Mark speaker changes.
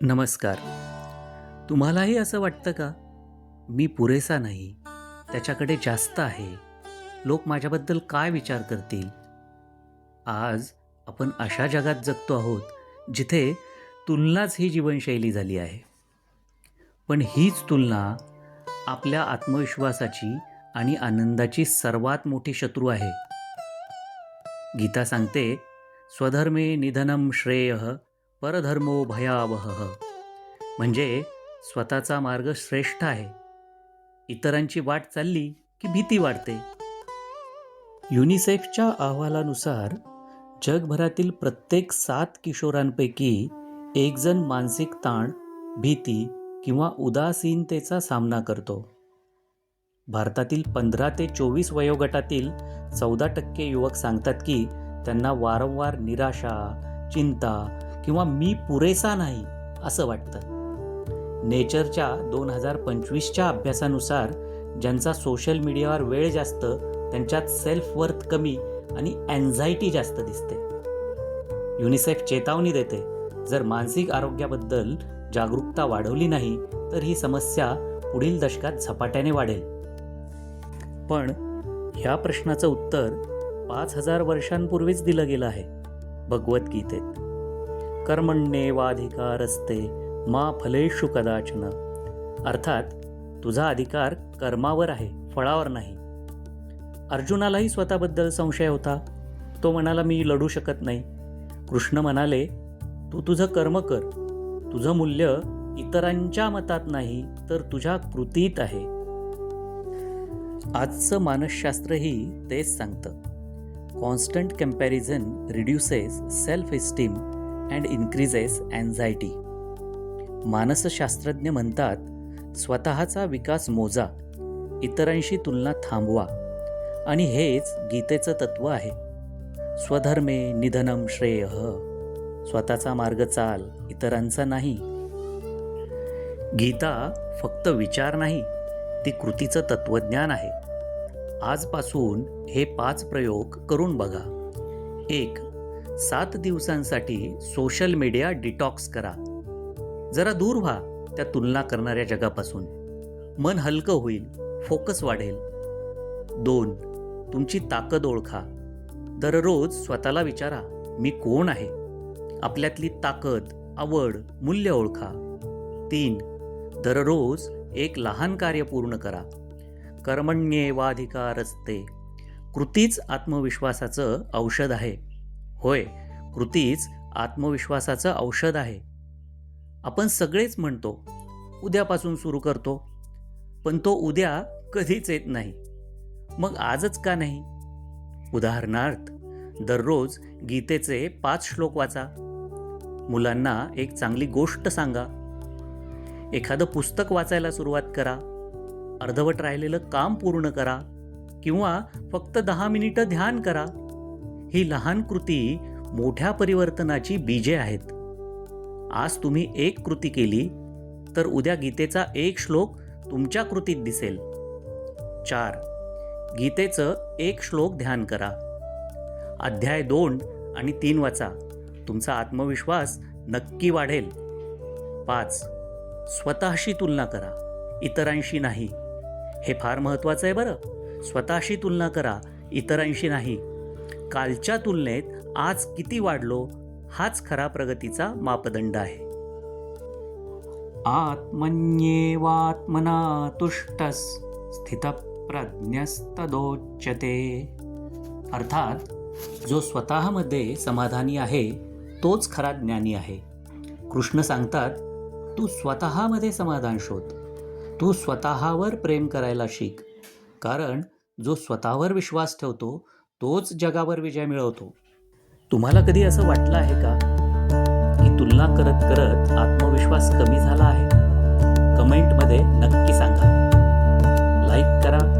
Speaker 1: नमस्कार. तुम्हालाही असं वाटतं का? मी पुरेसा नाही. त्याच्याकडे जास्त आहे. लोक माझ्याबद्दल काय विचार करतील? आज आपण अशा जगात जगतो आहोत जिथे तुलनाच ही जीवनशैली झाली आहे. पण हीच तुलना आपल्या आत्मविश्वासाची आणि आनंदाची सर्वात मोठी शत्रू आहे. गीता सांगते स्वधर्मे निधनम श्रेय परधर्मो भयावह. म्हणजे स्वतःचा मार्ग श्रेष्ठ आहे. इतरांची वाट चालली की भीती वाढते. युनिसेफच्या अहवालानुसार जगभरातील प्रत्येक सात किशोरांपैकी एकजण मानसिक ताण भीती किंवा उदासीनतेचा सामना करतो. भारतातील पंधरा ते चोवीस वयोगटातील चौदा टक्के युवक सांगतात की त्यांना वारंवार निराशा चिंता किंवा मी पुरेसा नाही असं वाटतं. नेचरच्या दोन हजार पंचवीसच्या अभ्यासानुसार ज्यांचा सोशल मीडियावर वेळ जास्त त्यांच्यात सेल्फ वर्थ कमी आणि अँझायटी जास्त दिसते. युनिसेफ चेतावणी देते जर मानसिक आरोग्याबद्दल जागरूकता वाढवली नाही तर ही समस्या पुढील दशकात झपाट्याने वाढेल. पण ह्या प्रश्नाचं उत्तर पाच हजार वर्षांपूर्वीच दिलं गेलं आहे भगवद्गीतेत. कर्मण्येवाधिकारस्ते मा फलेषु कदाचन. अर्थात तुझा अधिकार कर्मावर आहे फळावर नाही. अर्जुनालाही स्वतःबद्दल संशय होता. तो म्हणाला मी लढू शकत नाही. कृष्ण म्हणाले तू तुझं कर्म कर. तुझं मूल्य इतरांच्या मतात नाही तर तुझ्या कृतीत आहे. आजचं मानसशास्त्रही तेच सांगतं. Constant comparison reduces self esteem and increases anxiety मानसशास्त्रज्ञ म्हणतात स्वतःचा विकास मोजा इतरांशी तुलना थांबवा आणि हेच गीतेचं तत्व आहे. स्वधर्मे निधनम श्रेय स्वतःचा मार्ग चाल इतरांचा नाही. गीता फक्त विचार नाही ती कृतीचं तत्वज्ञान आहे. आजपासून हे पाच प्रयोग करून बघा. एक सात दिवसांसाठी सोशल मीडिया डिटॉक्स करा. जरा दूर व्हा त्या तुलना करणाऱ्या जगापासून. मन हलकं होईल फोकस वाढेल. दोन तुमची ताकद ओळखा. दररोज स्वतःला विचारा मी कोण आहे? आपल्यातली ताकद आवड मूल्य ओळखा. तीन दररोज एक लहान कार्य पूर्ण करा. कर्मण्येवाधिकार असते कृतीच आत्मविश्वासाचं औषध आहे. होय कृतीच आत्मविश्वासाचं औषध आहे. आपण सगळेच म्हणतो उद्यापासून सुरू करतो पण तो उद्या कधीच येत नाही. मग आजच का नाही? उदाहरणार्थ दररोज गीतेचे पाच श्लोक वाचा. मुलांना एक चांगली गोष्ट सांगा. एखादं पुस्तक वाचायला सुरुवात करा. अर्धवट राहिलेलं काम पूर्ण करा. किंवा फक्त दहा मिनिटं ध्यान करा. ही लहान कृती मोठ्या परिवर्तनाची बीजे आहेत. आज तुम्ही एक कृती केली तर उद्या गीतेचा एक श्लोक तुमच्या कृतीत दिसेल. चार. गीतेचं एक श्लोक ध्यान करा. अध्याय दोन आणि तीन वाचा. तुमचा आत्मविश्वास नक्की वाढेल. पाच. स्वतःशी तुलना करा. इतरांशी नाही. हे फार महत्त्वाचं आहे बरं. स्वतःशी तुलना करा. इतरांशी नाही. कालच्या तुलनेत आज किती वाढलो हाच खरा प्रगतीचा मापदंड आहे. आत्मन्येवात्मना तुष्टस स्थितप्रज्ञस्तदोच्यते. अर्थात जो स्वतःमध्ये समाधानी आहे तोच खरा ज्ञानी आहे. कृष्ण सांगतात तू स्वतःमध्ये समाधान शोध. तू स्वतःवर प्रेम करायला शिक. कारण जो स्वतःवर विश्वास ठेवतो तोच जगावर विजय मिळवतो. तुम्हाला कधी असं वाटलं आहे का? की तुलना करत करत आत्मविश्वास कमी झाला आहे. कमेंटमध्ये नक्की सांगा. लाईक करा